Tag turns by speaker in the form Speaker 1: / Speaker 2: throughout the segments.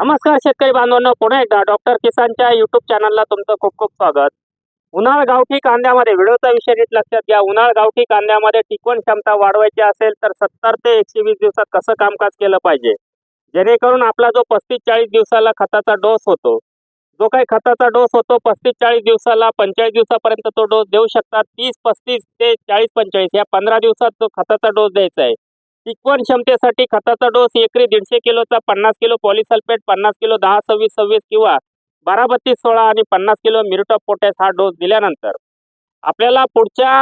Speaker 1: नमस्कार शेतकरी बांधवांना पुन्हा एकदा डॉक्टर किसानच्या युट्यूब चॅनलला तुमचं खूप खूप स्वागत. उन्हाळ गावठी कांद्यामध्ये व्हिडिओचा विषय नीट लक्षात घ्या. उन्हाळ गावठी कांद्यामध्ये टिकवण क्षमता वाढवायची असेल तर सत्तर ते एकशे वीस दिवसात कसं कामकाज केलं पाहिजे? जेणेकरून आपला जो पस्तीस चाळीस दिवसाला खताचा डोस होतो जो काही खताचा डोस होतो पस्तीस चाळीस दिवसाला पंचेचाळीस दिवसापर्यंत तो डोस देऊ शकतात. तीस पस्तीस ते चाळीस पंचेचाळीस या पंधरा दिवसात जो खताचा डोस द्यायचा आहे टिकवण क्षमतेसाठी खताचा डोस एकरी दीडशे किलोचा पन्नास किलो पॉलिसल्फेट पन्नास किलो दहा सव्वीस सव्वीस किंवा बारा बत्तीस सोळा आणि पन्नास किलो मिरुट ऑफ पोटॅश हा डोस दिल्यानंतर आपल्याला पुढच्या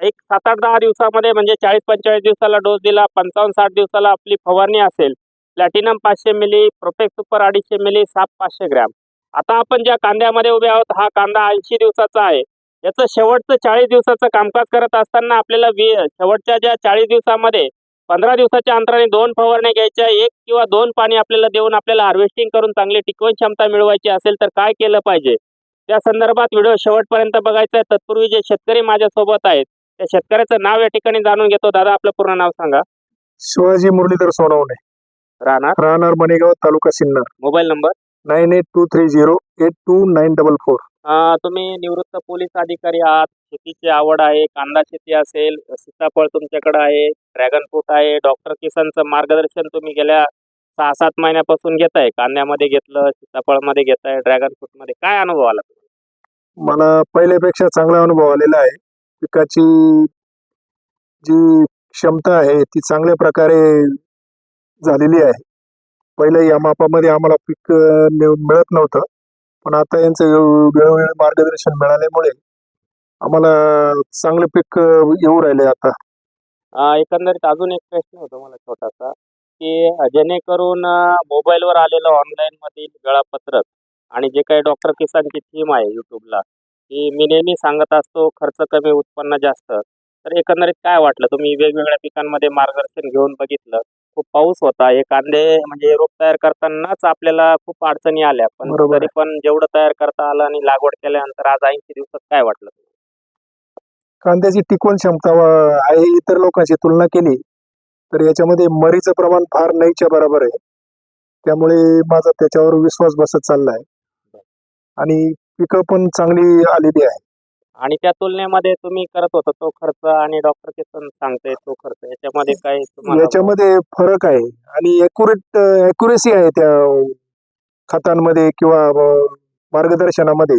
Speaker 1: एक सात आठ दहा दिवसामध्ये म्हणजे चाळीस पंचेचाळीस दिवसाला डोस दिला पंचावन्न साठ दिवसाला आपली फवारणी असेल प्लॅटिनम पाचशे मिली प्रोटेक्ट सुपर अडीचशे मिली साप पाचशे ग्रॅम. आता आपण ज्या कांद्यामध्ये उभे आहोत हा कांदा ऐंशी दिवसाचा आहे. याचं शेवटचं चाळीस दिवसाचं कामकाज करत असताना आपल्याला वी शेवटच्या ज्या चाळीस दिवसामध्ये पंधरा दिवसाच्या अंतराने दोन फवारण्या घ्यायच्या. एक किंवा दोन पाणी आपल्याला देऊन आपल्याला हार्वेस्टिंग करून चांगली टिकवण क्षमता मिळवायची असेल तर काय केलं पाहिजे? त्या संदर्भात व्हिडिओ शेवटपर्यंत बघायचा आहे. तत्पूर्वी जे शेतकरी माझ्यासोबत आहेत त्या शेतकऱ्याचं नाव या ठिकाणी जाणून घेतो. दादा आपलं पूर्ण नाव सांगा.
Speaker 2: शिवाजी मुरलीधर सोनवणे.
Speaker 1: राहणार?
Speaker 2: राहणार Manegaon taluka Sinnar.
Speaker 1: Mobile number?
Speaker 2: Nine eight two three zero eight two nine double four.
Speaker 1: तुम्ही निवृत्त पोलीस अधिकारी आहात. शेतीची आवड आहे. कांदा शेती असेल सीताफळ तुमच्याकडे आहे ड्रॅगन फ्रूट आहे. डॉक्टर किसानचं मार्गदर्शन तुम्ही गेल्या सहा सात महिन्यापासून घेताय. कांद्यामध्ये घेतलं सीताफळमध्ये घेताय ड्रॅगन फ्रूटमध्ये काय अनुभव आला
Speaker 2: मला पहिल्यापेक्षा चांगला अनुभव आलेला आहे. पिकाची जी क्षमता आहे ती चांगल्या प्रकारे झालेली आहे. पहिल्या या मापामध्ये आम्हाला पीक मिळत नव्हतं. पण आता यांचं वेळोवेळी मार्गदर्शन मिळाल्यामुळे आम्हाला चांगलं पीक येऊ राहिले आता.
Speaker 1: अं, एकंदरीत अजून एक प्रश्न होता मला छोटासा की जेणेकरून मोबाईल मोबाईलवर आलेलं ऑनलाईन मधील वेळापत्रक आणि जे काही डॉक्टर किसानची थीम आहे युट्यूबला की मी नेहमी सांगत असतो खर्च कमी उत्पन्न जास्त. तर एकंदरीत काय वाटलं? तुम्ही वेगवेगळ्या पिकांमध्ये मार्गदर्शन घेऊन बघितलं. खूप पाऊस होता. हे कांदे म्हणजे रोप तयार करतानाच आपल्याला खूप अडचणी आल्या. पण
Speaker 2: बरोबर
Speaker 1: तरी पण जेवढं तयार करता आलं आणि लागवड केल्यानंतर आज ऐंशी दिवसात काय वाटलं?
Speaker 2: कांद्याची टिकवण क्षमता व- आहे इतर लोकांची तुलना केली तर याच्यामध्ये मरीचं प्रमाण फार नाहीच्या बरोबर आहे. त्यामुळे माझा त्याच्यावर विश्वास बसत चालला आहे आणि पिकं पण चांगली आलेली आहे.
Speaker 1: आणि त्या तुलनेमध्ये तुम्ही करत होता तो खर्च आणि डॉक्टर किसन सांगते तो खर्च याच्यामध्ये काय तुम्हाला
Speaker 2: याच्यामध्ये फरक आहे आणि अॅक्युरेट अॅक्युरेसी आहे त्या खतांमध्ये किंवा मार्गदर्शनामध्ये.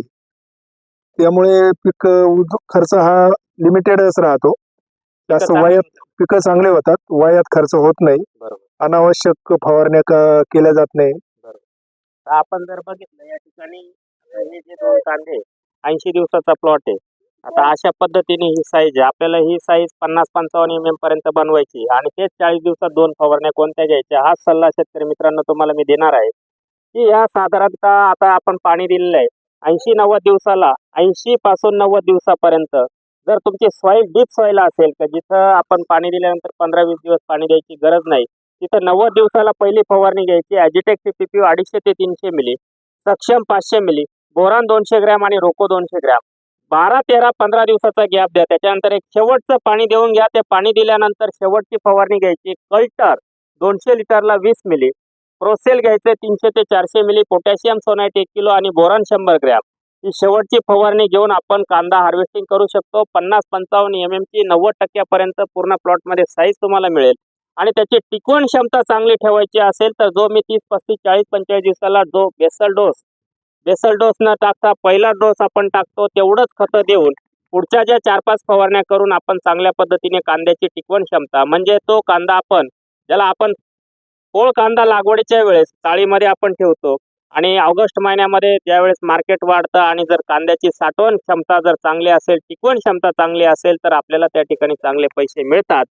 Speaker 2: त्यामुळे पीक खर्च हा लिमिटेडच राहतो. जास्त वयात पिकं चांगले होतात वयात खर्च होत नाही. अनावश्यक फवारण्या केल्या जात नाही.
Speaker 1: आपण जर बघितलं या ठिकाणी हे जे दोन कांदे ऐंशी दिवसाचा प्लॉट आहे. आता अशा पद्धतीने ही साईज आहे. आपल्याला ही साईज पन्नास पंचावन्न एम एम पर्यंत बनवायची आणि तेच चाळीस दिवसात दोन फवारण्या कोणत्या घ्यायच्या हा सल्ला शेतकरी मित्रांनो तुम्हाला मी देणार आहे. की या साधारणतः आता आपण पाणी दिलेलं आहे. ऐंशी नव्वद दिवसाला ऐंशी पासून नव्वद दिवसापर्यंत जर तुमची सॉईल डीप सॉईल असेल तर जिथं आपण पाणी दिल्यानंतर पंधरा वीस दिवस पाणी द्यायची गरज नाही तिथं नव्वद दिवसाला पहिली फवारणी घ्यायची ॲजिटेक पीपीओ अडीचशे ते तीनशे मिली सक्षम पाचशे मिली बोरान दोनशे ग्रॅम आणि रोको दोनशे ग्रॅम. बारा तेरा पंधरा दिवसाचा गॅप द्या. त्याच्यानंतर एक शेवटचं पाणी देऊन घ्या. ते पाणी दिल्यानंतर शेवटची फवारणी घ्यायची. कल्टर दोनशे लिटरला वीस मिली. प्रोसेल घ्यायचं तीनशे ते चारशे मिली. पोटॅशियम सोनाईट एक किलो आणि बोरान शंभर ग्रॅम. ही शेवटची फवारणी घेऊन आपण कांदा हार्वेस्टिंग करू शकतो. पन्नास पंचावन्न एम एमची नव्वद टक्क्यापर्यंत पूर्ण प्लॉटमध्ये साईज तुम्हाला मिळेल. आणि त्याची टिकवण क्षमता चांगली ठेवायची असेल तर जो मी तीस पस्तीस चाळीस पंचेचाळीस दिवसाला जो बेसल डोस बेसल डोस न टाकता पहिला डोस आपण टाकतो तेवढंच खतं देऊन पुढच्या ज्या चार पाच फवारण्या करून आपण चांगल्या पद्धतीने कांद्याची टिकवण क्षमता म्हणजे तो कांदा आपण ज्याला आपण कोळ कांदा लागवडीच्या वेळेस चाळीमध्ये आपण ठेवतो आणि ऑगस्ट महिन्यामध्ये ज्यावेळेस मार्केट वाढतं आणि जर कांद्याची साठवण क्षमता जर चांगली असेल टिकवण क्षमता चांगली असेल तर आपल्याला त्या ठिकाणी चांगले पैसे मिळतात.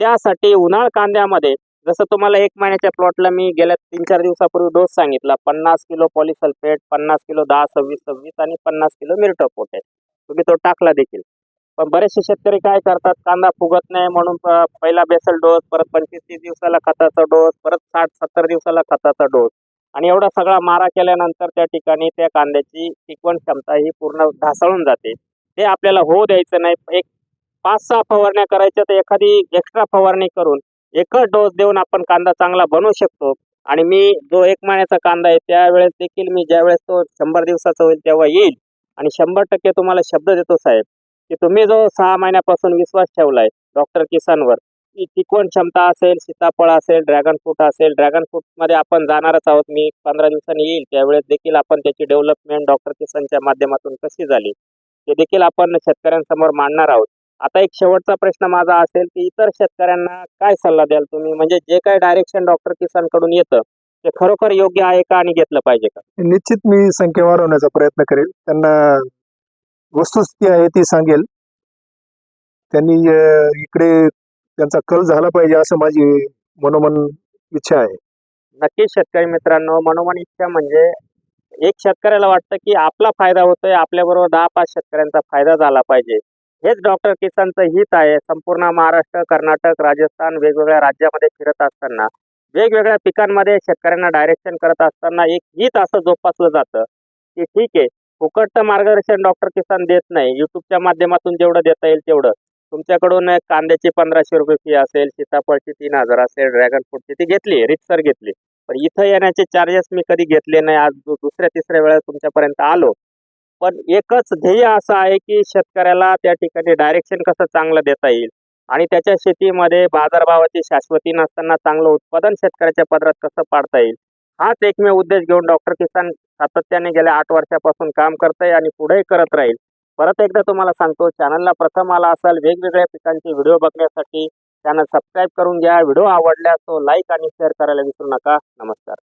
Speaker 1: त्यासाठी उन्हाळ कांद्यामध्ये जसं तुम्हाला एक महिन्याच्या प्लॉटला मी गेल्या तीन चार दिवसापूर्वी डोस सांगितला. पन्नास किलो पॉलिसल्फेट पन्नास किलो दहा सव्वीस सव्वीस आणि पन्नास किलो मिरटोपोट. आहे तुम्ही तो टाकला देखील. पण बरेचसे शेतकरी काय करतात? कांदा फुगत नाही म्हणून पहिला बेसल डोस परत पंचवीस तीस दिवसाला खताचा डोस परत साठ सत्तर दिवसाला खताचा डोस आणि एवढा सगळा मारा केल्यानंतर त्या ठिकाणी त्या कांद्याची टिकवण क्षमता ही पूर्ण ढासळून जाते. ते आपल्याला होऊ द्यायचं नाही. एक पाच सहा फवारण्या करायच्या तर एखादी एक्स्ट्रा फवारणी करून एकच डोस देऊन आपण कांदा चांगला बनवू शकतो. आणि मी जो एक महिन्याचा कांदा आहे त्यावेळेस देखील मी ज्यावेळेस तो शंभर दिवसाचा होईल तेव्हा येईल. आणि शंभर टक्के तुम्हाला शब्द देतो साहेब की तुम्ही जो सहा महिन्यापासून विश्वास ठेवलाय डॉक्टर किसानवर की टिकवण क्षमता असेल सीताफळ असेल ड्रॅगन फ्रूट असेल ड्रॅगन फ्रूटमध्ये आपण जाणारच आहोत मी पंधरा दिवसांनी येईल त्यावेळेस देखील आपण त्याची डेव्हलपमेंट डॉक्टर किसानच्या माध्यमातून कशी झाली ते देखील आपण शेतकऱ्यांसमोर मांडणार आहोत. आता एक शेवटचा प्रश्न माझा असेल की इतर शेतकऱ्यांना काय सल्ला द्याल तुम्ही? म्हणजे जे काही डायरेक्शन डॉक्टर किसानकडून येतं ते खरोखर योग्य आहे का आणि घेतलं पाहिजे का?
Speaker 2: निश्चित मी संख्या वाढवण्याचा प्रयत्न करेल. त्यांना वस्तुस्थिती आहे ती सांगेल. त्यांनी इकडे त्यांचा कल झाला पाहिजे असं माझी मनोमन इच्छा आहे.
Speaker 1: नक्कीच शेतकरी मित्रांनो मनोमन इच्छा म्हणजे एक शेतकऱ्याला वाटतं की आपला फायदा होतोय आपल्याबरोबर दहा पाच शेतकऱ्यांचा फायदा झाला पाहिजे. हेच डॉक्टर किसानचं हित आहे. संपूर्ण महाराष्ट्र कर्नाटक राजस्थान वेगवेगळ्या राज्यामध्ये फिरत असताना वेगवेगळ्या पिकांमध्ये शेतकऱ्यांना डायरेक्शन करत असताना एक हित असं जोपासलं जातं की ठीक आहे फुकटचं मार्गदर्शन डॉक्टर किसान देत नाही. युट्यूबच्या माध्यमातून जेवढं देता येईल तेवढं. तुमच्याकडून कांद्याची पंधराशे रुपये फी असेल सीताफळची तीन हजार असेल ड्रॅगन फ्रूटची ती घेतली रितसर घेतली. पण इथं येण्याचे चार्जेस मी कधी घेतले नाही. आज दुसऱ्या तिसऱ्या वेळेस तुमच्यापर्यंत आलो. पण एकच ध्येय असं आहे की शेतकऱ्याला त्या ठिकाणी डायरेक्शन कसं चांगलं देता येईल? आणि त्याच्या शेतीमध्ये बाजारभावाची शाश्वती नसताना चांगलं उत्पादन शेतकऱ्याच्या पदरात कसं पाडता येईल? हाच एकमेव उद्देश घेऊन डॉक्टर किसान सातत्याने गेल्या आठ वर्षापासून काम करत आहे आणि पुढेही करत राहील. परत एकदा तुम्हाला सांगतो चॅनलला प्रथम आला असाल वेगवेगळ्या पिकांचे व्हिडिओ बघण्यासाठी चॅनल सबस्क्राईब करून घ्या. व्हिडिओ आवडल्यास तो लाईक आणि शेअर करायला विसरू नका. नमस्कार.